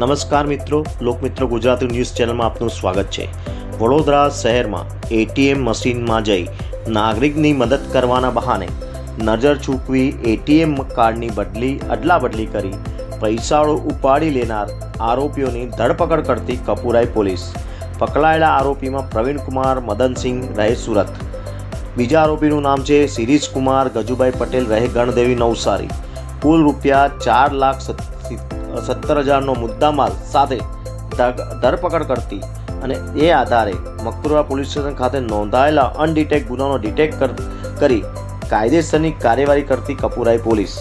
નમસ્કાર મિત્રો. લોકમિત્ર ગુજરાતી ન્યૂઝ ચેનલમાં આપનું સ્વાગત છે. વડોદરા શહેરમાં એટીએમ મશીનમાં જઈ નાગરિકની મદદ કરવાના બહાને નજર ચૂકવી એટીએમ કાર્ડની બદલી અદલાબદલી કરી પૈસાઓ ઉપાડી લેનાર આરોપીઓની ધરપકડ કરતી કપુરાઈ પોલીસ. પકડાયેલા આરોપીમાં પ્રવીણકુમાર મદનસિંહ રહે સુરત. બીજા આરોપીનું નામ છે શિરીષ કુમાર ગજુભાઈ પટેલ રહે ગણદેવી નવસારી. કુલ રૂપિયા ચાર લાખ સત્તર હજારનો મુદ્દામાલ સાથે ધરપકડ કરતી અને એ આધારે મકતુરા પોલીસ સ્ટેશન ખાતે નોંધાયેલા અનડિટેક ગુનાનો ડિટેક્ટ કરી કાયદેસરની કાર્યવાહી કરતી કપુરાઈ પોલીસ.